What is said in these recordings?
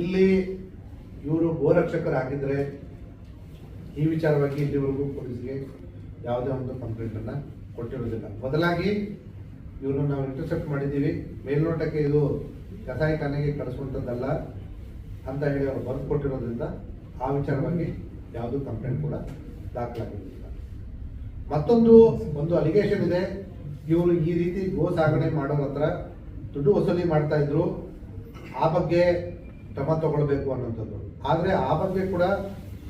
ಇಲ್ಲಿ ಇವರು ಗೋರಕ್ಷಕರಾಗಿದ್ದರೆ ಈ ವಿಚಾರವಾಗಿ ಇಲ್ಲಿವರೆಗೂ ಪೊಲೀಸ್ಗೆ ಯಾವುದೇ ಒಂದು ಕಂಪ್ಲೇಂಟನ್ನು ಕೊಟ್ಟಿರೋದಿಲ್ಲ ಬದಲಾಗಿ ಇವರು ನಾವು ಇಂಟರ್ಸೆಪ್ಟ್ ಮಾಡಿದ್ದೀವಿ. ಮೇಲ್ನೋಟಕ್ಕೆ ಇದು ಕಸಾಯಿಖಾನೆಗೆ ಕಳಿಸುವಂಥದ್ದಲ್ಲ ಅಂತ ಹೇಳಿ ಅವರು ಬರೆದು ಕೊಟ್ಟಿರೋದ್ರಿಂದ ಆ ವಿಚಾರವಾಗಿ ಯಾವುದೂ ಕಂಪ್ಲೇಂಟ್ ಕೂಡ ದಾಖಲಾಗಿರಲಿಲ್ಲ ಮತ್ತೊಂದು, ಒಂದು ಅಲಿಗೇಷನ್ ಇದೆ. ಇವರು ಈ ರೀತಿ ಗೋ ಸಾಗಣೆ ಮಾಡೋರ ಹತ್ರ ದುಡ್ಡು ವಸೂಲಿ ಮಾಡ್ತಾ ಇದ್ರು. ಆ ಬಗ್ಗೆ ಕ್ರಮ ತಗೊಳ್ಬೇಕು ಅನ್ನೋಂಥದ್ದು ಆದರೆ ಆ ಬಗ್ಗೆ ಕೂಡ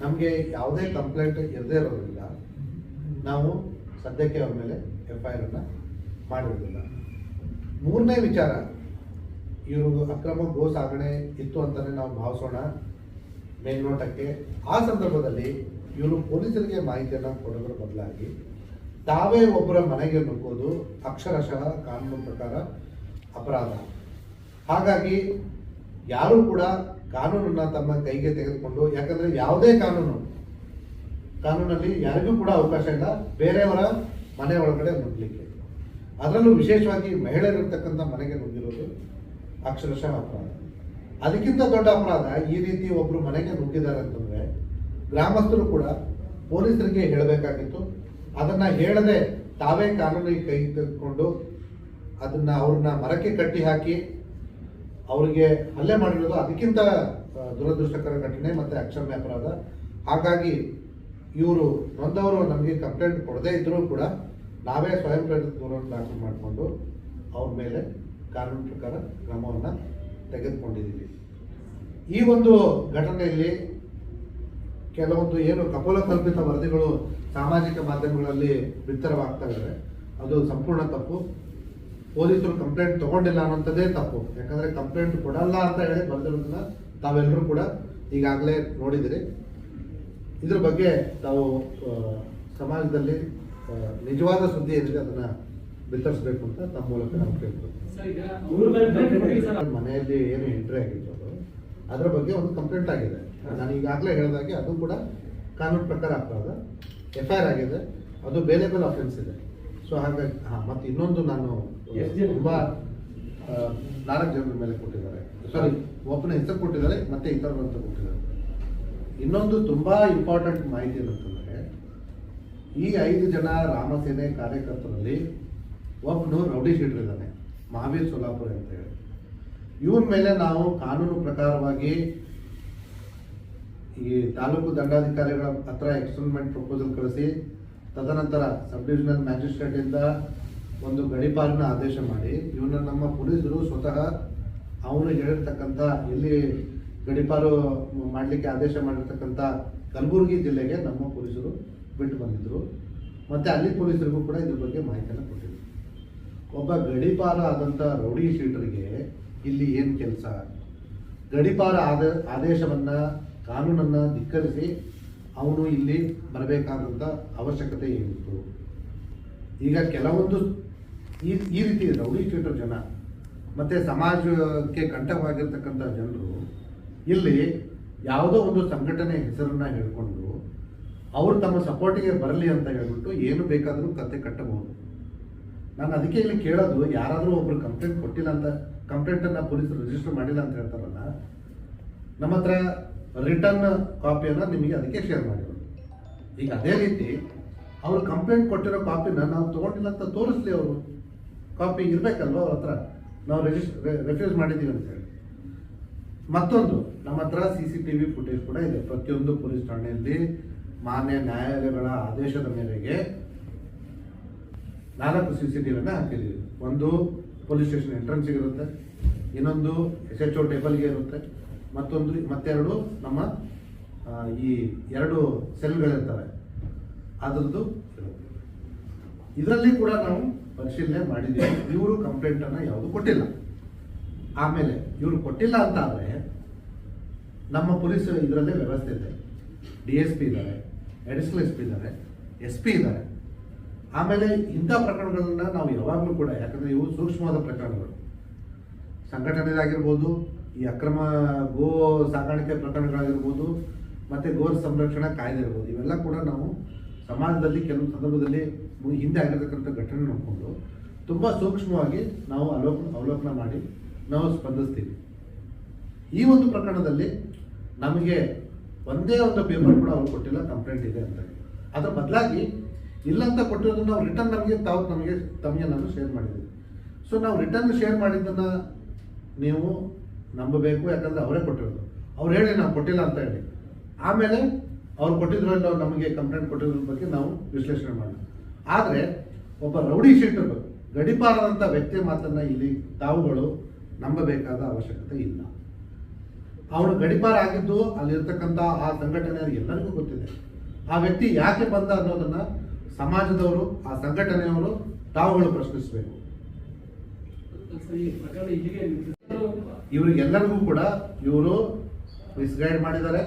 ನಮಗೆ ಯಾವುದೇ ಕಂಪ್ಲೇಂಟ್ ಇರದೇ ಇರೋದ್ರಿಂದ ನಾವು ಸದ್ಯಕ್ಕೆ ಅವ್ರ ಮೇಲೆ ಎಫ್ ಐ ಆರನ್ನು ಮಾಡಿರೋದಿಲ್ಲ. ಮೂರನೇ ವಿಚಾರ ಇವರು ಅಕ್ರಮ ಗೋ ಸಾಗಣೆ ಇತ್ತು ಅಂತಲೇ ನಾವು ಭಾವಿಸೋಣ ಮೇಲ್ನೋಟಕ್ಕೆ. ಆ ಸಂದರ್ಭದಲ್ಲಿ ಇವರು ಪೊಲೀಸರಿಗೆ ಮಾಹಿತಿಯನ್ನು ಕೊಡೋದ್ರ ಬದಲಾಗಿ ತಾವೇ ಒಬ್ಬರ ಮನೆಗೆ ನುಗ್ಗೋದು ಅಕ್ಷರಶಃ ಕಾನೂನು ಪ್ರಕಾರ ಅಪರಾಧ. ಹಾಗಾಗಿ ಯಾರೂ ಕೂಡ ಕಾನೂನನ್ನ ತಮ್ಮ ಕೈಗೆ ತೆಗೆದುಕೊಂಡು, ಯಾಕಂದ್ರೆ ಯಾವುದೇ ಕಾನೂನು, ಕಾನೂನಲ್ಲಿ ಯಾರಿಗೂ ಕೂಡ ಅವಕಾಶ ಇಲ್ಲ. ಬೇರೆಯವರ ಮನೆ ಒಳಗಡೆ ನುಗ್ಗಲಿಕ್ಕೆ ಅದರಲ್ಲೂ ವಿಶೇಷವಾಗಿ ಮಹಿಳೆಯರಿರ್ತಕ್ಕಂಥ ಮನೆಗೆ ನುಗ್ಗಿರೋದು ಅಕ್ಷರಶಃ ಅಪರಾಧ. ಅದಕ್ಕಿಂತ ದೊಡ್ಡ ಅಪರಾಧ ಈ ರೀತಿ ಒಬ್ರು ಮನೆಗೆ ನುಗ್ಗಿದ್ದಾರೆ ಅಂತಂದ್ರೆ ಗ್ರಾಮಸ್ಥರು ಕೂಡ ಪೊಲೀಸರಿಗೆ ಹೇಳಬೇಕಾಗಿತ್ತು. ಅದನ್ನ ಹೇಳದೆ ತಾವೇ ಕಾನೂನಿಗೆ ಕೈ ತೆಗೆದುಕೊಂಡು ಅದನ್ನ ಅವ್ರನ್ನ ಮರಕ್ಕೆ ಕಟ್ಟಿ ಹಾಕಿ ಅವರಿಗೆ ಹಲ್ಲೆ ಮಾಡಿರೋದು ಅದಕ್ಕಿಂತ ದುರದೃಷ್ಟಕರ ಘಟನೆ ಮತ್ತೆ ಅಕ್ಷಮ್ಯ ಅಪರಾಧ ಹಾಗಾಗಿ ಇವರು ನೊಂದವರು ನಮಗೆ ಕಂಪ್ಲೇಂಟ್ ಕೊಡದೇ ಇದ್ದರೂ ಕೂಡ ನಾವೇ ಸ್ವಯಂ ಪ್ರೇರಿತ ದೂರವನ್ನು ದಾಖಲು ಮಾಡಿಕೊಂಡು ಅವ್ರ ಮೇಲೆ ಕಾನೂನು ಪ್ರಕಾರ ಕ್ರಮವನ್ನು ತೆಗೆದುಕೊಂಡಿದ್ದೀವಿ. ಈ ಒಂದು ಘಟನೆಯಲ್ಲಿ ಕೆಲವೊಂದು ಏನು ಕಪೋಲಕಲ್ಪಿತ ವರದಿಗಳು ಸಾಮಾಜಿಕ ಮಾಧ್ಯಮಗಳಲ್ಲಿ ಬಿತ್ತರವಾಗ್ತಾ ಇದ್ದಾರೆ ಅದು ಸಂಪೂರ್ಣ ತಪ್ಪು. ಪೊಲೀಸರು ಕಂಪ್ಲೇಂಟ್ ತಗೊಂಡಿಲ್ಲ ಅನ್ನೋಂಥದ್ದೇ ತಪ್ಪು. ಯಾಕಂದ್ರೆ ಕಂಪ್ಲೇಂಟ್ ಕೊಡಲ್ಲ ಅಂತ ಹೇಳಿ ಬಂದಿರೋದನ್ನ ತಾವೆಲ್ಲರೂ ಕೂಡ ಈಗಾಗಲೇ ನೋಡಿದಿರಿ. ಇದ್ರ ಬಗ್ಗೆ ತಾವು ಸಮಾಜದಲ್ಲಿ ನಿಜವಾದ ಸುದ್ದಿ ಏನಿದೆ ಅದನ್ನ ಬಿತ್ತರಿಸಬೇಕು ಅಂತ ತಮ್ಮ ಮೂಲಕ ನಾವು ಕೇಳ್ತೀವಿ ಮನೆಯಲ್ಲಿ ಏನು ಎಂಟ್ರಿ ಆಗಿತ್ತು ಅದು, ಅದರ ಬಗ್ಗೆ ಒಂದು ಕಂಪ್ಲೇಂಟ್ ಆಗಿದೆ. ನಾನು ಈಗಾಗಲೇ ಹೇಳಿದಾಗೆ ಅದು ಕೂಡ ಕಾನೂನು ಪ್ರಕಾರ ಅಪರಾಧ ಎಫ್ ಐ ಆರ್ ಆಗಿದೆ. ಅದು ಬೇಲೆಬಲ್ ಅಫೆನ್ಸ್ ಇದೆ. ಸೊ ಹಾಗಾಗಿ, ಹಾಂ, ಮತ್ತು ಇನ್ನೊಂದು ನಾನು ಎಷ್ಟ್ ಜನ? ತುಂಬಾ ನಾಲ್ಕು ಜನರ ಮೇಲೆ ಕೊಟ್ಟಿದ್ದಾರೆ ಸಾರಿ ಒಬ್ಬನ ಹೆಸರು ಕೊಟ್ಟಿದ್ದಾರೆ, ಮತ್ತೆ ಇತರರು ಕೊಟ್ಟಿದ್ದಾರೆ ಇನ್ನೊಂದು ತುಂಬಾ ಇಂಪಾರ್ಟೆಂಟ್ ಮಾಹಿತಿ ಏನಂತಂದ್ರೆ, ಈ ಐದು ಜನ ರಾಮಸೇನೆ ಕಾರ್ಯಕರ್ತರಲ್ಲಿ ಒಬ್ಬನು ರೌಡಿ ಶೀಟರ್ ಇದ್ದಾನೆ, ಮಹಾವೀರ್ ಸೋಲಾಪುರ ಅಂತ ಹೇಳಿ ಇವನ ಮೇಲೆ ನಾವು ಕಾನೂನು ಪ್ರಕಾರವಾಗಿ ಈ ತಾಲೂಕು ದಂಡಾಧಿಕಾರಿಗಳ ಹತ್ರ ಎಕ್ಸ್ಟರ್ಮೆಂಟ್ ಪ್ರಪೋಸಲ್ ಕಳಿಸಿ, ತದನಂತರ ಸಬ್ ಡಿವಿಷನಲ್ ಮ್ಯಾಜಿಸ್ಟ್ರೇಟ್ ಇಂದ ಒಂದು ಗಡಿಪಾರಿನ ಆದೇಶ ಮಾಡಿ ಇವನ್ನ ನಮ್ಮ ಪೊಲೀಸರು ಸ್ವತಃ ಅವನು ಹೇಳಿರ್ತಕ್ಕಂಥ, ಇಲ್ಲಿ ಗಡಿಪಾರು ಮಾಡಲಿಕ್ಕೆ ಆದೇಶ ಮಾಡಿರ್ತಕ್ಕಂಥ ಕಲಬುರಗಿ ಜಿಲ್ಲೆಗೆ ನಮ್ಮ ಪೊಲೀಸರು ಬಿಟ್ಟು ಬಂದಿದ್ರು. ಮತ್ತೆ ಅಲ್ಲಿ ಪೊಲೀಸರಿಗೂ ಕೂಡ ಇದ್ರ ಬಗ್ಗೆ ಮಾಹಿತಿಯನ್ನು ಕೊಟ್ಟಿದ್ರು. ಒಬ್ಬ ಗಡಿಪಾರ ಆದಂಥ ರೌಡಿ ಶೀಟರ್ಗೆ ಇಲ್ಲಿ ಏನು ಕೆಲಸ? ಗಡಿಪಾರ ಆದ, ಆದೇಶವನ್ನ, ಕಾನೂನನ್ನು ಧಿಕ್ಕರಿಸಿ ಅವನು ಇಲ್ಲಿ ಬರಬೇಕಾದಂಥ ಅವಶ್ಯಕತೆ ಏನಿತ್ತು? ಈಗ ಕೆಲವೊಂದು ಈ ಈ ರೀತಿ ರೌಡಿ ಜನ. ಮತ್ತು ಸಮಾಜಕ್ಕೆ ಕಂಠವಾಗಿರ್ತಕ್ಕಂಥ ಜನರು ಇಲ್ಲಿ ಯಾವುದೋ ಒಂದು ಸಂಘಟನೆ ಹೆಸರನ್ನು ಹೇಳಿಕೊಂಡು ಅವರು ತಮ್ಮ ಸಪೋರ್ಟಿಗೆ ಬರಲಿ ಅಂತ ಹೇಳ್ಬಿಟ್ಟು ಏನು ಬೇಕಾದರೂ ಕತೆ ಕಟ್ಟಬಹುದು. ನಾನು ಅದಕ್ಕೆ ಇಲ್ಲಿ ಕೇಳೋದು, ಯಾರಾದರೂ ಒಬ್ರು ಕಂಪ್ಲೇಂಟ್ ಕೊಟ್ಟಿಲ್ಲ ಅಂತ ಕಂಪ್ಲೇಂಟನ್ನು ಪೊಲೀಸರು ರಿಜಿಸ್ಟರ್ ಮಾಡಿಲ್ಲ ಅಂತ ಹೇಳ್ತಾರಲ್ಲ, ನಮ್ಮ ಹತ್ರ ರಿಟರ್ನ್ ಕಾಪಿಯನ್ನು ನಿಮಗೆ ಅದಕ್ಕೆ ಶೇರ್ ಮಾಡಿರೋದು. ಈಗ ಅದೇ ರೀತಿ ಅವರು ಕಂಪ್ಲೇಂಟ್ ಕೊಟ್ಟಿರೋ ಕಾಪಿನ ನಾವು ತೊಗೊಂಡಿಲ್ಲ ಅಂತ ತೋರಿಸ್ಲಿ ಅವರು. ಕಾಪಿ ಇರಬೇಕಲ್ವ ಅವ್ರ ಹತ್ರ? ನಾವು ರಿಜಿಸ್ಟರ್ ರೆಫ್ಯೂಸ್ ಮಾಡಿದ್ದೀವಿ ಅಂತ ಹೇಳಿ. ಮತ್ತೊಂದು, ನಮ್ಮ ಹತ್ರ C C T V footage ಕೂಡ ಇದೆ. ಪ್ರತಿಯೊಂದು ಪೊಲೀಸ್ ಠಾಣೆಯಲ್ಲಿ ಮಾನ್ಯ ನ್ಯಾಯಾಲಯಗಳ ಆದೇಶದ ಮೇರೆಗೆ ನಾಲ್ಕು ಸಿ ಸಿ ಟಿ ವಿನ ಹಾಕಿದ್ದೀವಿ. ಒಂದು ಪೊಲೀಸ್ ಸ್ಟೇಷನ್ ಎಂಟ್ರೆನ್ಸಿಗೆ ಇರುತ್ತೆ. ಇನ್ನೊಂದು ಎಸ್ ಎಚ್ ಓ ಟೇಬಲ್ಗೆ ಇರುತ್ತೆ. ಮತ್ತೊಂದು, ಮತ್ತೆರಡು ನಮ್ಮ ಈ ಎರಡು ಸೆಲ್ಗಳಿರ್ತವೆ. ಅದರದ್ದು ಇರುತ್ತೆ. ಇದರಲ್ಲಿ ಕೂಡ ನಾವು ಪರಿಶೀಲನೆ ಮಾಡಿದ್ದೀವಿ. ಇವರು ಕಂಪ್ಲೇಂಟನ್ನು ಯಾವುದು ಕೊಟ್ಟಿಲ್ಲ. ಆಮೇಲೆ ಇವರು ಕೊಟ್ಟಿಲ್ಲ ಅಂತ ಆದರೆ ನಮ್ಮ ಪೊಲೀಸ್ ಇದರಲ್ಲೇ ವ್ಯವಸ್ಥೆ ಇದೆ. ಡಿ ಎಸ್ ಪಿ ಇದ್ದಾರೆ ಅಡಿಷನಲ್ ಎಸ್ ಪಿ ಇದ್ದಾರೆ ಎಸ್ ಪಿ ಇದ್ದಾರೆ. ಆಮೇಲೆ ಇಂಥ ಪ್ರಕರಣಗಳನ್ನ ನಾವು ಯಾವಾಗಲೂ ಕೂಡ, ಯಾಕಂದರೆ ಇವು ಸೂಕ್ಷ್ಮವಾದ ಪ್ರಕರಣಗಳು. ಸಂಘಟನೆದಾಗಿರ್ಬೋದು, ಈ ಅಕ್ರಮ ಗೋ ಸಾಗಾಣಿಕೆ ಪ್ರಕರಣಗಳಾಗಿರ್ಬೋದು, ಮತ್ತು ಗೋ ಸಂರಕ್ಷಣಾ ಕಾಯ್ದೆ ಇರ್ಬೋದು, ಇವೆಲ್ಲ ಕೂಡ ನಾವು ಸಮಾಜದಲ್ಲಿ ಕೆಲವು ಸಂದರ್ಭದಲ್ಲಿ ಹಿಂದೆ ಆಗಿರತಕ್ಕಂಥ ಘಟನೆ ನೋಡಿಕೊಂಡು ತುಂಬ ಸೂಕ್ಷ್ಮವಾಗಿ ನಾವು ಅವಲೋಕನ ಅವಲೋಕನ ಮಾಡಿ ನಾವು ಸ್ಪಂದಿಸ್ತೀವಿ. ಈ ಒಂದು ಪ್ರಕರಣದಲ್ಲಿ ನಮಗೆ ಒಂದೇ ಒಂದು ಪೇಪರ್ ಕೂಡ ಅವ್ರು ಕೊಟ್ಟಿಲ್ಲ ಕಂಪ್ಲೇಂಟ್ ಇದೆ ಅಂತ. ಅದ್ರ ಬದಲಾಗಿ ಇಲ್ಲ ಅಂತ ಕೊಟ್ಟಿರೋದನ್ನ ನಾವು ರಿಟರ್ನ್ ನಮಗೆ, ತಾವು ನಮಗೆ ತಮಗೆ ನಾನು ಶೇರ್ ಮಾಡಿದ್ದೀವಿ ಸೊ ನಾವು ರಿಟರ್ನ್ ಶೇರ್ ಮಾಡಿದ್ದನ್ನು ನೀವು ನಂಬಬೇಕು, ಯಾಕಂದರೆ ಅವರೇ ಕೊಟ್ಟಿರೋದು. ಅವ್ರು ಹೇಳಿ ನಾವು ಕೊಟ್ಟಿಲ್ಲ ಅಂತ ಹೇಳಿ. ಆಮೇಲೆ ಅವ್ರು ಕೊಟ್ಟಿದ್ರಲ್ಲ ನಮಗೆ ಕಂಪ್ಲೇಂಟ್ ಕೊಟ್ಟಿದ್ರ ಬಗ್ಗೆ ನಾವು ವಿಶ್ಲೇಷಣೆ ಮಾಡೋಣ ಆದರೆ ಒಬ್ಬ ರೌಡಿ ಶೀಟರ್ ಗಡಿಪಾರದಂಥ ವ್ಯಕ್ತಿಯ ಮಾತನ್ನು ಇಲ್ಲಿ ತಾವುಗಳು ನಂಬಬೇಕಾದ ಅವಶ್ಯಕತೆ ಇಲ್ಲ. ಅವನು ಗಡಿಪಾರ ಆಗಿದ್ದು ಅಲ್ಲಿರ್ತಕ್ಕಂಥ ಆ ಸಂಘಟನೆ ಎಲ್ಲರಿಗೂ ಗೊತ್ತಿದೆ. ಆ ವ್ಯಕ್ತಿ ಯಾಕೆ ಬಂದ ಅನ್ನೋದನ್ನು ಸಮಾಜದವರು, ಆ ಸಂಘಟನೆಯವರು ತಾವುಗಳು ಪ್ರಶ್ನಿಸಬೇಕು. ಇವರಿಗೆಲ್ಲರಿಗೂ ಕೂಡ ಇವರು ಮಿಸ್ಗೈಡ್ ಮಾಡಿದ್ದಾರೆ.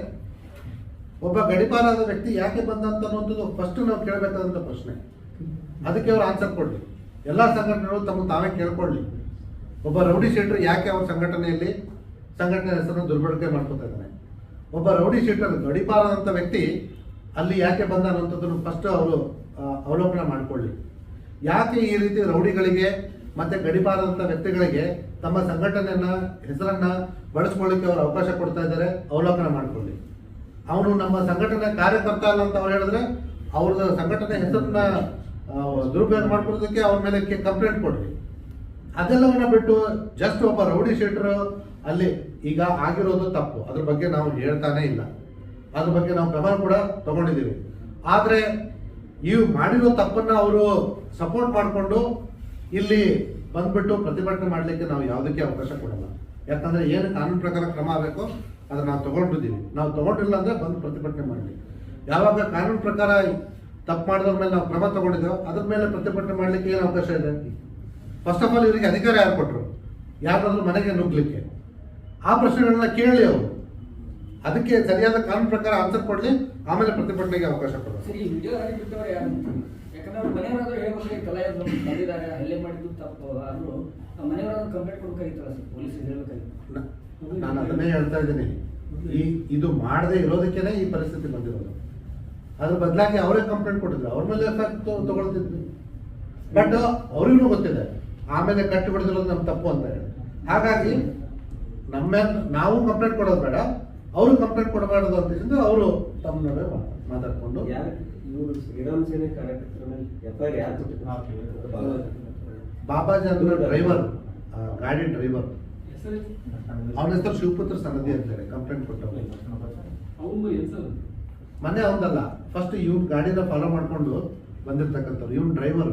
ಒಬ್ಬ ಗಡಿಪಾರಾದ ವ್ಯಕ್ತಿ ಯಾಕೆ ಬಂದ ಅಂತ ಅನ್ನೋದು ಫಸ್ಟ್ ನಾವು ಕೇಳಬೇಕಾದಂಥ ಪ್ರಶ್ನೆ. ಅದಕ್ಕೆ ಅವರು ಆನ್ಸರ್ ಕೊಡ್ಲಿ. ಎಲ್ಲ ಸಂಘಟನೆಗಳು ತಮ್ಮ ತಾವೇ ಕೇಳ್ಕೊಳ್ಳಿ. ಒಬ್ಬ ರೌಡಿ ಶೀಟರ್ ಯಾಕೆ ಅವ್ರ ಸಂಘಟನೆಯಲ್ಲಿ ಸಂಘಟನೆ ಹೆಸರನ್ನು ದುರ್ಬಳಕೆ ಮಾಡ್ಕೊತಾ ಇದ್ದಾನೆ ಒಬ್ಬ ರೌಡಿ ಶೀಟರ್ ಗಡಿಪಾರಾದಂಥ ವ್ಯಕ್ತಿ ಅಲ್ಲಿ ಯಾಕೆ ಬಂದ ಅನ್ನೋಂಥದ್ದನ್ನು ಫಸ್ಟ್ ಅವರು ಅವಲೋಕನ ಮಾಡಿಕೊಳ್ಳಿ. ಯಾಕೆ ಈ ರೀತಿ ರೌಡಿಗಳಿಗೆ ಮತ್ತೆ ಗಡಿಪಾರದಂಥ ವ್ಯಕ್ತಿಗಳಿಗೆ ತಮ್ಮ ಸಂಘಟನೆಯನ್ನ, ಹೆಸರನ್ನ ಬಳಸ್ಕೊಳ್ಳಿಕ್ಕೆ ಅವರು ಅವಕಾಶ ಕೊಡ್ತಾ ಇದ್ದಾರೆ ಅವಲೋಕನ ಮಾಡ್ಕೊಳ್ಳಿ. ಅವನು ನಮ್ಮ ಸಂಘಟನೆ ಕಾರ್ಯಕರ್ತ ಅಲ್ಲ ಅಂತ ಅವ್ರು ಹೇಳಿದ್ರೆ ಅವ್ರದ್ದು ಸಂಘಟನೆ ಹೆಸರನ್ನ ದುರುಪಯೋಗ ಮಾಡ್ಕೊಡೋದಕ್ಕೆ ಅವ್ರ ಮೇಲೆ ಕಂಪ್ಲೇಂಟ್ ಕೊಡ್ರಿ ಅದೆಲ್ಲವನ್ನ ಬಿಟ್ಟು ಜಸ್ಟ್ ಒಬ್ಬ ರೌಡಿ ಶೀಟರ್ ಅಲ್ಲಿ ಈಗ ಆಗಿರೋದು ತಪ್ಪು. ಅದ್ರ ಬಗ್ಗೆ ನಾವು ಹೇಳ್ತಾನೆ ಇಲ್ಲ. ಅದ್ರ ಬಗ್ಗೆ ನಾವು ಕ್ರಮ ಕೂಡ ತಗೊಂಡಿದ್ದೀವಿ. ಆದ್ರೆ ಈ ಮಾಡಿರೋ ತಪ್ಪನ್ನ ಅವರು ಸಪೋರ್ಟ್ ಮಾಡಿಕೊಂಡು ಇಲ್ಲಿ ಬಂದ್ಬಿಟ್ಟು ಪ್ರತಿಭಟನೆ ಮಾಡಲಿಕ್ಕೆ ನಾವು ಯಾವುದಕ್ಕೆ ಅವಕಾಶ ಕೊಡಲ್ಲ. ಯಾಕಂದ್ರೆ ಏನು ಕಾನೂನು ಪ್ರಕಾರ ಕ್ರಮ ಆಗಬೇಕು ಅದನ್ನ ನಾವು ತಗೊಂಡಿದ್ದೀವಿ ನಾವು ತಗೊಂಡಿಲ್ಲ ಅಂದ್ರೆ ಬಂದು ಪ್ರತಿಭಟನೆ ಮಾಡಲಿ. ಯಾವಾಗ ಕಾನೂನು ಪ್ರಕಾರ ತಪ್ಪು ಮಾಡಿದ್ರ ಮೇಲೆ ನಾವು ಕ್ರಮ ತಗೊಂಡಿದ್ದೇವೆ ಅದ್ರ ಮೇಲೆ ಪ್ರತಿಭಟನೆ ಮಾಡಲಿಕ್ಕೆ ಏನು ಅವಕಾಶ ಇದೆ? ಫಸ್ಟ್ ಆಫ್ ಆಲ್ ಇವರಿಗೆ ಅಧಿಕಾರ ಯಾರು ಕೊಟ್ಟರು ಯಾರಾದರೂ ಮನೆಗೆ ನುಗ್ಗಲಿಕ್ಕೆ? ಆ ಪ್ರಶ್ನೆಗಳನ್ನ ಕೇಳಿ ಅವರು. ಅದಕ್ಕೆ ಸರಿಯಾದ ಕಾನೂನು ಪ್ರಕಾರ ಆನ್ಸರ್ ಕೊಡಲಿ ಆಮೇಲೆ ಪ್ರತಿಭಟನೆಗೆ ಅವಕಾಶ ಕೊಡೋದು ಯಾಕಂದ್ರೆ ಮನೆಯವರಾದ್ರೂ ಹೇಳ್ಬೇಕಾಗಿತ್ತಲ್ಲ ನಮ್ಮ ತಂದಿದ್ದಾರೆ ಹಲ್ಲೆ ಮಾಡಿದ್ದು ತಪ್ಪು ಆದ್ರೂ ಮನೆಯವರಾದ್ರೂ ಕಂಪ್ಲೇಂಟ್ ಕೊಡ್ಬೇಕಾಗಿತ್ತಲ್ಲ ಸರ್ ಪೊಲೀಸರು ಹೇಳ್ಬೇಕಾಗಿತ್ತು. ನಾನು ಅದನ್ನೇ ಹೇಳ್ತಾ ಇದ್ದೀನಿ. ಈ ಇದು ಮಾಡದೆ ಇರೋದಕ್ಕೇನೆ ಈ ಪರಿಸ್ಥಿತಿ ಬಂದಿರೋದು. ಅದ್ರ ಬದಲಾಗಿ ಅವರೇ ಕಂಪ್ಲೇಂಟ್ ಕೊಟ್ಟಿದ್ರು. ಅವ್ರ ಮೇಲೆ ಎಫೆಕ್ಟ್ ತಗೊಳ್ತಿದ್ವಿ. ಬಟ್ ಅವ್ರಿಗೂ ಗೊತ್ತಿದೆ. ಆಮೇಲೆ ಕಟ್ಟಿ ಬಿಡಿದಿರೋದು ನಮ್ಮ ತಪ್ಪು ಅಂತ ಹೇಳಿ. ಹಾಗಾಗಿ ನಮ್ಮ ನಾವು ಕಂಪ್ಲೇಂಟ್ ಕೊಡೋದು ಬೇಡ. ಅವರು ಕಂಪ್ಲೇಂಟ್ ಕೊಡಬಾರ್ದು ಅಂತ ಹೇಳಿದ್ರೆ ಅವರು ತಮ್ಮ ನಡುವೆ ಮಾತಾಡ್ಕೊಂಡು ಬಾಬಾಜಿ ಅಂದ್ರೆ ಡ್ರೈವರ್ ಗಾಡಿ ಡ್ರೈವರ್ ಅವನ ಹೆಸರು ಶಿವಪುತ್ರ ಸನದಿ ಅಂತಾರೆ ಕಂಪ್ಲೇಂಟ್ ಕೊಟ್ಟವ್ರು. ಮನೆ ಅವನದಲ್ಲ. ಫಸ್ಟ್ ಇವ್ನ ಗಾಡಿನ ಫಾಲೋ ಮಾಡ್ಕೊಂಡು ಬಂದಿರ್ತಕ್ಕಂಥವ್ರು ಇವ್ನ ಡ್ರೈವರ್